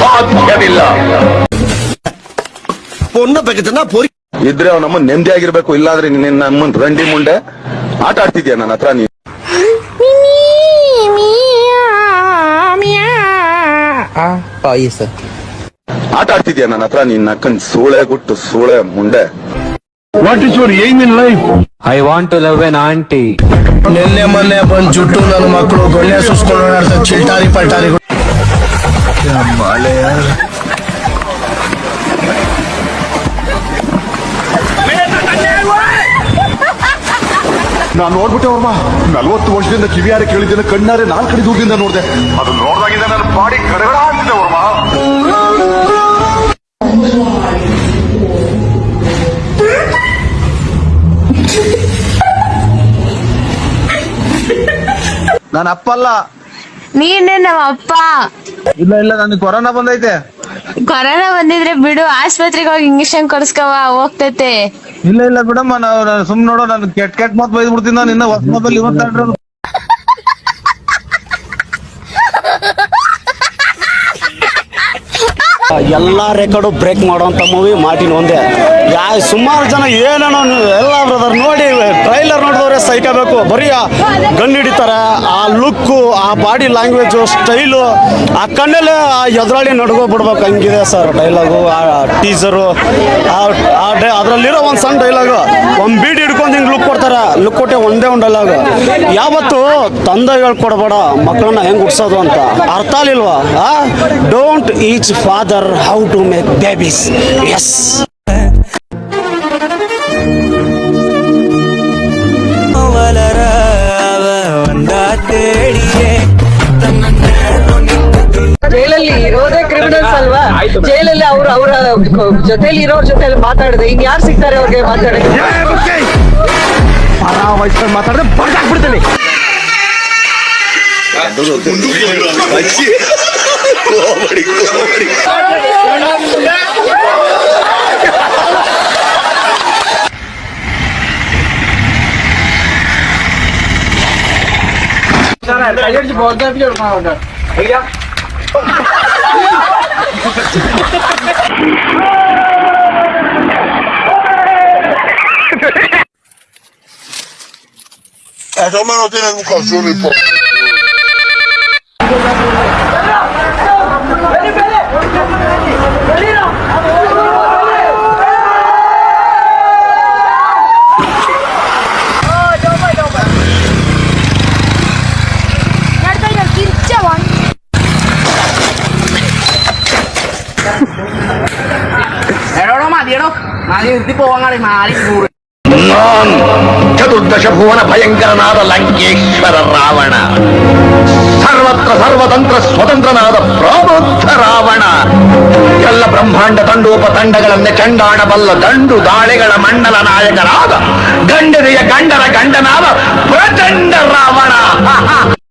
ಸಾಧ್ಯವಿಲ್ಲ. ಇದ್ರೆ ಅವ್ ನಮ್ಮ ನೆಮ್ಮದಿ ಆಗಿರ್ಬೇಕು ಇಲ್ಲಾದ್ರೆ ನಿನ್ನ ನಮ್ಮನ್ ರಂಡಿ ಮುಂಡೆ ಆಟ ಆಡ್ತಿದ್ಯಾ ನನ್ನ ಹತ್ರ ನೀನು? ಆಟ ಆಡ್ತಿದ್ಯಾ ನನ್ನ ಹತ್ರ? ನಿನ್ನ ಅಕ್ಕನ್ ಸೂಳೆ ಗುಟ್ಟು ಸೂಳೆ ಮುಂಡೆ. What is your aim in life want to love an auntie. ನಿನ್ನೆ ಮೊನ್ನೆ ಬಂದ್ ಜುಟ್ಟು ನನ್ನ ಮಕ್ಕಳು ಗೊಳ್ಳೆ ಸುಸ್ಕೊಂಡು ಓಡಾಡ್ತಾರೆ ಚಿಲ್ಟಾರಿ ಪಲ್ಟಾರಿಗಳು ನಾನು ನೋಡ್ಬಿಟ್ಟೆ ಅವ್ರಮ್ಮ ನಲ್ವತ್ತು ವರ್ಷದಿಂದ ಕಿವಿಯಾರೆ ಕೇಳಿದ್ದೇನೆ ಕಣ್ಣಾರೆ ನಾಲ್ಕು ಕಡೆ ದೂರದಿಂದ ನೋಡಿದೆ ಅದು ನೋಡ್ದಾಗಿಂದ ನನ್ನ ಬಾಡಿ ಕರಗಡ ಆಗ್ತಿದೆ ಅವ್ರಮ್ಮ ನನ್ನ ಅಪ್ಪ ಅಲ್ಲ ನೀನೇ ನಮ್ಮ ಅಪ್ಪ. ಇಲ್ಲ ಇಲ್ಲ ನನಗೆ ಕೊರೋನಾ ಬಂದೈತೆ. ಕೊರೋನಾ ಬಂದಿದ್ರೆ ಬಿಡು ಆಸ್ಪತ್ರೆಗೆ ಹೋಗಿ ಇಂಜೆಕ್ಷನ್ ಕೊಡ್ಸ್ಕವ ಹೋಗ್ತೈತೆ. ಇಲ್ಲ ಇಲ್ಲ ಬಿಡಮ್ಮ ನಾವು ಸುಮ್ ನೋಡೋ ನಾನು ಕೆಟ್ಟ ಕೆಟ್ಟ ಮಾತು ಬೈದ್ ಬಿಡ್ತೀನಿ ನಾನು ಇನ್ನ ಹೊಸ ಮೊಬೈಲ್ ಇವತ್ತಾಡ್ರೆ ಎಲ್ಲಾ ರೆಕಾರ್ಡು ಬ್ರೇಕ್ ಮಾಡುವಂತ ಮೂವಿ ಮಾರ್ಟಿನ್ ಒಂದೇ. ಯಾ, ಸುಮಾರು ಜನ ಏನೇನೋ ಎಲ್ಲ ಬ್ರದರ್ ನೋಡಿ ಟ್ರೈಲರ್ ನೋಡಿದವ್ರೆ ಸೈಕಬೇಕು, ಬರೀ ಗಣ್ಣು ಹಿಡಿತಾರೆ, ಆ ಲುಕ್ಕು ಆ ಬಾಡಿ ಲ್ಯಾಂಗ್ವೇಜು ಸ್ಟೈಲು ಆ ಕಣ್ಣಲ್ಲೇ ಆ ಎದುರಾಳಿ ಬಿಡ್ಬೇಕು, ಹಂಗಿದೆ ಸರ್ ಡೈಲಾಗು ಆ ಟೀಸರು ಅದರಲ್ಲಿರೋ ಒಂದು ಸಣ್ಣ ಡೈಲಾಗು ಒಂದು ಬೀಡಿ ಹಿಡ್ಕೊಂಡು ಹಿಂಗೆ ಲುಕ್ ಕೊಡ್ತಾರೆ ಲುಕ್ ಕೊಟ್ಟೆ ಒಂದೇ ಒಂದು ಡೈಲಾಗು ಯಾವತ್ತು ತಂದೆ ಹೇಳ್ಕೊಡ್ಬೇಡ ಮಕ್ಕಳನ್ನ ಹೆಂಗೆ ಹುಡ್ಸೋದು ಅಂತ. ಅರ್ಥ ಆಗ್ಲಿಲ್ವಾ? Don't each father how to make babies S ಜೈಲಲ್ಲಿ ಇರೋದೇ ಕ್ರಿಮಿನಲ್ಸ್ ಅಲ್ವಾ? ಜೈಲಲ್ಲಿ ಅವ್ರು ಅವರ ಜೊತೆಲಿ ಇರೋರ್ ಜೊತೆ ಮಾತಾಡಿದೆ ಇನ್ ಯಾರು ಸಿಗ್ತಾರೆ ಅವ್ರಿಗೆ ಮಾತಾಡಕ್ಕೆ? dur otur. Hacı. Kovamari kovamari. Hayırcı borda biliyorum ben orada. Ya. Adesso me lo tiene Luca sul riposo. ಚತುರ್ದಶ ಭುವನ ಭಯಂಕರನಾದ ಲಂಕೇಶ್ವರ ರಾವಣ ಸರ್ವತ್ರ ಸರ್ವತಂತ್ರ ಸ್ವತಂತ್ರನಾದ ಪ್ರಬುದ್ಧ ರಾವಣ. ಎಲ್ಲ ಬ್ರಹ್ಮಾಂಡ ತಂಡೋಪ ತಂಡಗಳನ್ನೇ ಚಂಡಾಡಬಲ್ಲ ದಂಡು ದಾಳಿಗಳ ಮಂಡಲ ನಾಯಕನಾದ ಗಂಡನೆಯ ಗಂಡರ ಗಂಡನಾದ ಪ್ರಚಂಡ ರಾವಣ.